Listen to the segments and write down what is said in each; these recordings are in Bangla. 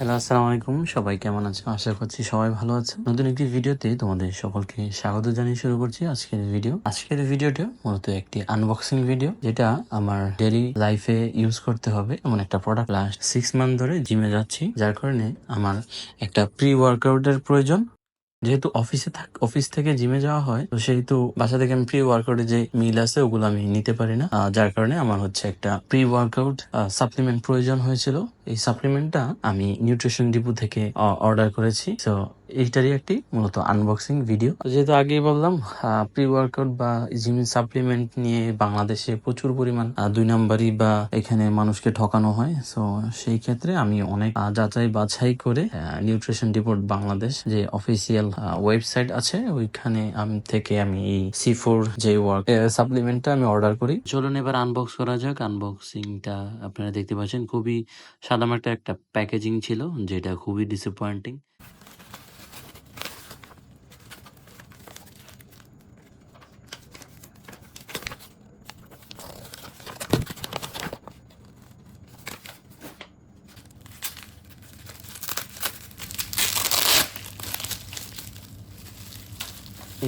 হ্যালো, আসসালামু আলাইকুম। সবাই কেমন আছে আশা করছি সবাই ভালো আছে নতুন একটি ভিডিওতে তোমাদের সকলকে স্বাগত জানিয়ে শুরু করছি আজকের ভিডিও। আজকের ভিডিওটা মূলত একটি আনবক্সিং ভিডিও যেটা আমার ডেলি লাইফে ইউজ করতে হবে। এমন একটা প্রোডাক্ট লাস্ট সিক্স মান্থ ধরে জিমে যাচ্ছি, যার কারণে আমার একটা প্রি ওয়ার্কআউটের প্রয়োজন। যেহেতু অফিসে থাক অফিস থেকে জিমে যাওয়া হয়, তো সেহেতু বাসা থেকে আমি প্রি ওয়ার্কআউটে যে মিল আছে, ওগুলো আমি নিতে পারি না। যার কারণে আমার হচ্ছে একটা প্রি ওয়ার্কআউট সাপ্লিমেন্ট প্রয়োজন হয়েছিল। এই সাপ্লিমেন্টটা আমি নিউট্রিশন ডিপো থেকে অর্ডার করেছি। তো এইটারই একটি মূলত আনবক্সিং ভিডিও যেহেতু আগেই বললাম প্রি ওয়ার্কআউট বা জিম সাপ্লিমেন্ট নিয়ে বাংলাদেশে প্রচুর পরিমাণ দুই নাম্বারই বা এখানে মানুষকে ঠকানো হয়। তো সেই ক্ষেত্রে আমি অনেক যাচাই বাছাই করে নিউট্রিশন রিপোর্ট বাংলাদেশ যে অফিসিয়াল ওয়েবসাইট আছে, ওইখানে আমি, থেকে আমি এই সি ফোর যে ওয়ার্ক সাপ্লিমেন্টটা আমি অর্ডার করি। চলুন এবার আনবক্স করা যাক। আনবক্সিংটা আপনারা দেখতে পাচ্ছেন, খুবই সাদামাটা একটা প্যাকেজিং ছিল যেটা খুবই ডিসঅ্যাপয়েন্টিং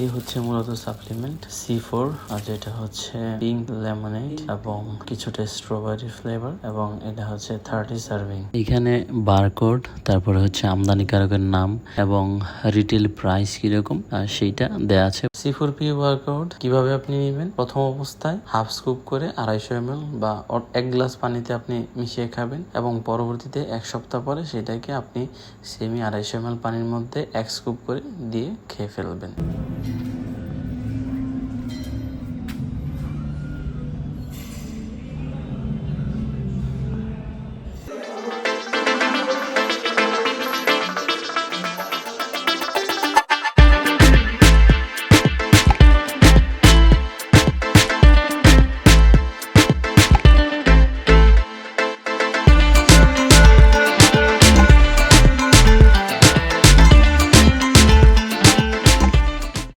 এই হচ্ছে মূলত সাপ্লিমেন্ট সি ফোর আর যেটা হচ্ছে পিঙ্ক লেমনেড এবং কিছুটা স্ট্রবেরি ফ্লেভার এবং এটা হচ্ছে থার্টি সার্ভিং এখানে বারকোড তারপরে হচ্ছে আমদানিকারকের নাম এবং রিটেল প্রাইস কীরকম সেইটা দেয়া আছে। সি ফোর পি ওয়ার্কআউট কীভাবে আপনি নেবেন? প্রথম অবস্থায় হাফ স্কুপ করে আড়াইশো এম বা এক গ্লাস পানিতে আপনি মিশিয়ে খাবেন এবং পরবর্তীতে এক সপ্তাহ পরে সেটাকে আপনি সেমি আড়াইশো এম পানির মধ্যে এক স্কুপ করে দিয়ে খেয়ে ফেলবেন। Thank you.